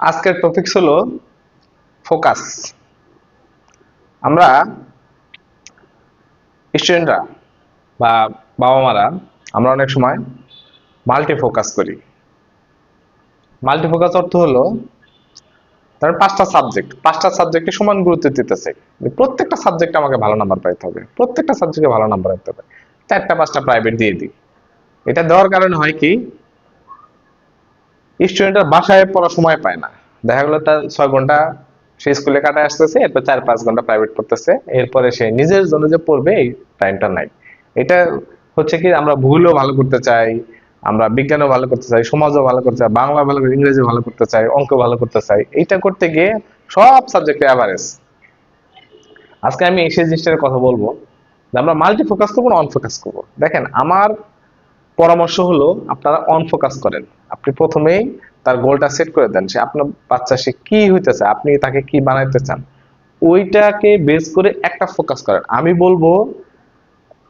আজকের টপিকস হলো ফোকাস আমরা স্টুডেন্টরা বা বাবা মারা আমরা অনেক সময় মাল্টি ফোকাস করি। মাল্টি ফোকাস অর্থ হলো ধরেন পাঁচটা সাবজেক্ট পাঁচটা সাবজেক্টে সমান গুরুত্ব দিতেছে। যে প্রত্যেকটা সাবজেক্টে আমাকে ভালো নাম্বার পাইতে হবে। প্রত্যেকটা সাবজেক্টে ভালো নাম্বার পাইতে হবে। চারটা, পাঁচটা প্রাইভেট দিয়ে দিই। এটা দেওয়ার কারণে হয় কি? স্টুডেন্টরা বাসায় পড়ার সময় পায় না। দেখা গেলো তার ছয় ঘণ্টা সে স্কুলে কাটায় আসতেছে, এরপর চার পাঁচ ঘণ্টা প্রাইভেট পড়তেছে, এরপরে সে নিজের জন্য যে পড়বে এই টাইমটা নাই। এটা হচ্ছে কি, আমরা ভুলও ভালো করতে চাই, আমরা বিজ্ঞানও ভালো করতে চাই, সমাজও ভালো করতে চাই, বাংলা ভালো করে ইংরেজি ভালো করতে চাই, অঙ্ক ভালো করতে চাই, এইটা করতে গিয়ে সব সাবজেক্টে অ্যাভারেজ আজকে আমি সেই জিনিসটার কথা বলব আমরা মাল্টি ফোকাস করব না অন ফোকাস করব? দেখেন, আমার পরামর্শ হলো আপনারা অন ফোকাস করেন। আপনি প্রথমেই তার গোলটা সেট করে দেন সে আপনার বাচ্চা সে কি হইতেছে, আপনি তাকে কি বানাইতে চান। ওইটাকে বেস করে একটা ফোকাস করেন। আমি বলব,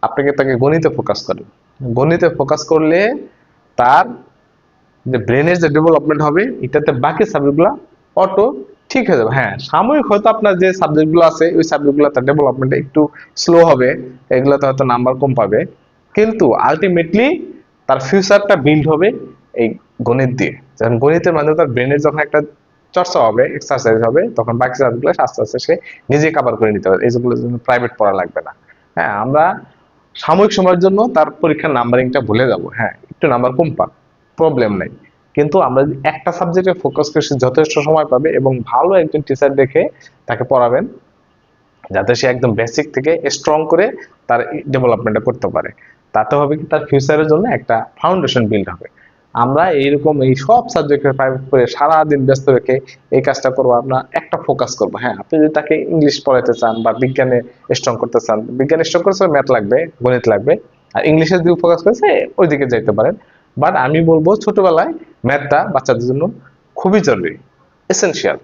আপনাকে তাকে গণিতে ফোকাস করেন। গণিতে ফোকাস করলে তার যে ব্রেনের যে ডেভেলপমেন্ট হবে, এটাতে বাকি সাবজেক্টগুলো অটো ঠিক হয়ে যাবে। হ্যাঁ সাময়িক হয়তো আপনার যে সাবজেক্টগুলো আছে, ওই সাবজেক্টগুলো তার ডেভেলপমেন্ট একটু স্লো হবে, এগুলোতে হয়তো নাম্বার কম পাবে। কিন্তু আলটিমেটলি তার ফিউচারটা বিল্ড হবে এই গণিত দিয়ে। যখন গণিতের মাধ্যমে তার ব্রেনের যখন একটা চর্চা হবে এক্সারসাইজ হবে, তখন বাকি সাবজেক্টগুলো আস্তে আস্তে সে নিজেই কাভার করে নিতে পারবে। এইগুলোর জন্য প্রাইভেট পড়া লাগবে না। হ্যাঁ আমরা সাময়িক সময়ের জন্য তার পরীক্ষার নাম্বারিংটা ভুলে যাব। হ্যাঁ একটু নাম্বার কম পাক প্রবলেম নেই। কিন্তু আমরা যদি একটা সাবজেক্টে ফোকাস করে সে যথেষ্ট সময় পাবে এবং ভালো একজন টিচার দেখে তাকে পড়াবেন, যাতে সে একদম বেসিক থেকে স্ট্রং করে তার ডেভেলপমেন্টটা করতে পারে। তাতে হবে কি? তার ফিউচারের জন্য একটা ফাউন্ডেশন বিল্ড হবে। আমরা এইরকম এই সব সাবজেক্টের প্রাইভেট করে সারাদিন ব্যস্ত রেখে এই কাজটা করব, আমরা একটা ফোকাস করব। হ্যাঁ আপনি যদি তাকে ইংলিশ পড়াইতে চান বা বিজ্ঞানে স্ট্রং করতে চান, বিজ্ঞানে স্ট্রং করতে ম্যাথ লাগবে, গণিত লাগবে, আর ইংলিশের দিকে ফোকাস করেছে ওই দিকে যাইতে পারেন। বাট আমি বলব ছোটবেলায় ম্যাথটা বাচ্চাদের জন্য খুবই জরুরি এসেনশিয়াল